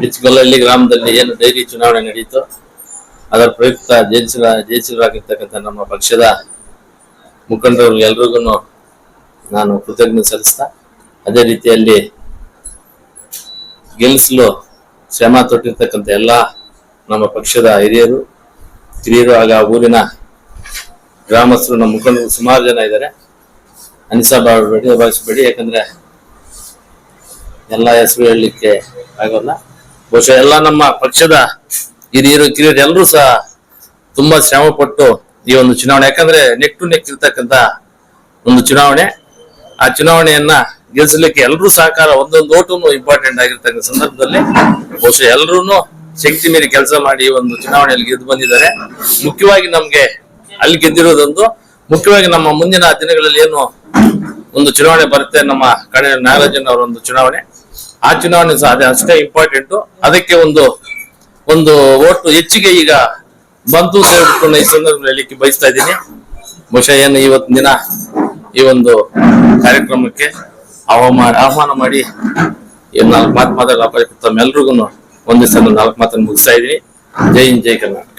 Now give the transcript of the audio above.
ಬಿಚ್ಗೊಲ್ಲಹಳ್ಳಿ ಗ್ರಾಮದಲ್ಲಿ ಏನು ಡೈರಿ ಚುನಾವಣೆ ನಡೀತು, ಅದರ ಪ್ರಯುಕ್ತ ಜಯಿಸಿರ ಜಯಿಸಿರಾಗಿರ್ತಕ್ಕಂಥ ನಮ್ಮ ಪಕ್ಷದ ಮುಖಂಡರು ಎಲ್ರಿಗೂ ನಾನು ಕೃತಜ್ಞತೆ ಸಲ್ಲಿಸ್ತಾ, ಅದೇ ರೀತಿಯಲ್ಲಿ ಗೆಲ್ಲಿಸಲು ಶ್ರಮ ತೊಟ್ಟಿರ್ತಕ್ಕಂಥ ಎಲ್ಲ ನಮ್ಮ ಪಕ್ಷದ ಹಿರಿಯರು ಕಿರಿಯರು ಆಗ ಊರಿನ ಗ್ರಾಮಸ್ಥರು, ನಮ್ಮ ಮುಖಂಡರು ಸುಮಾರು ಜನ ಇದ್ದಾರೆ. ಅನಿಸಾ ಭಾವಿಸ್ಬೇಡಿ ಭಾವಿಸ್ಬೇಡಿ ಯಾಕಂದ್ರೆ ಎಲ್ಲ ಹೆಸರು ಹೇಳಲಿಕ್ಕೆ ಆಗೋಲ್ಲ. ಬಹುಶಃ ಎಲ್ಲ ನಮ್ಮ ಪಕ್ಷದ ಹಿರಿಯರು ಕಿರಿಯರು ಎಲ್ಲರೂ ಸಹ ತುಂಬಾ ಶ್ರಮ ಪಟ್ಟು ಈ ಒಂದು ಚುನಾವಣೆ, ಯಾಕಂದ್ರೆ ನೆಕ್ ಟು ನೆಕ್ ಇರ್ತಕ್ಕಂತ ಒಂದು ಚುನಾವಣೆ. ಆ ಚುನಾವಣೆಯನ್ನ ಗೆಲ್ಲಿಸಲಿಕ್ಕೆ ಎಲ್ಲರೂ ಸಹಕಾರ, ಒಂದೊಂದು ಓಟು ಇಂಪಾರ್ಟೆಂಟ್ ಆಗಿರ್ತಕ್ಕಂಥ ಸಂದರ್ಭದಲ್ಲಿ ಬಹುಶಃ ಎಲ್ಲರೂ ಶಕ್ತಿ ಮೀರಿ ಕೆಲಸ ಮಾಡಿ ಈ ಒಂದು ಚುನಾವಣೆಯಲ್ಲಿ ಗೆದ್ದು ಬಂದಿದ್ದಾರೆ. ಮುಖ್ಯವಾಗಿ ನಮ್ಗೆ ಅಲ್ಲಿ ಗೆದ್ದಿರೋದೊಂದು, ಮುಖ್ಯವಾಗಿ ನಮ್ಮ ಮುಂದಿನ ದಿನಗಳಲ್ಲಿ ಏನು ಒಂದು ಚುನಾವಣೆ ಬರುತ್ತೆ ನಮ್ಮ ಕಡೆ ನಾಗರಾಜನ್ ಅವರ ಒಂದು ಚುನಾವಣೆ. ಆ ಚುನಾವಣೆ ಸಹ ಅದೇ ಅಷ್ಟೇ ಇಂಪಾರ್ಟೆಂಟ್ ಅದಕ್ಕೆ ಒಂದು ಒಂದು ಓಟು ಹೆಚ್ಚಿಗೆ ಈಗ ಬಂತು ನಾನು ಈ ಸಂದರ್ಭದಲ್ಲಿ ಬಯಸ್ತಾ ಇದ್ದೀನಿ. ಬಹುಶಃ ಏನು ಇವತ್ತಿನ ದಿನ ಈ ಒಂದು ಕಾರ್ಯಕ್ರಮಕ್ಕೆ ಅವಮಾನ ಆಹ್ವಾನ ಮಾಡಿ ನಾಲ್ಕು ಮಾತು ಮಾತಾಡಲು ತಮ್ಮೆಲ್ರಿಗೂ ಸಲ ನಾಲ್ಕು ಮಾತನ್ನು ಮುಗಿಸ್ತಾ ಇದ್ದೀನಿ. ಜೈ ಹಿಂದ್, ಜೈ ಕರ್ನಾಟಕ.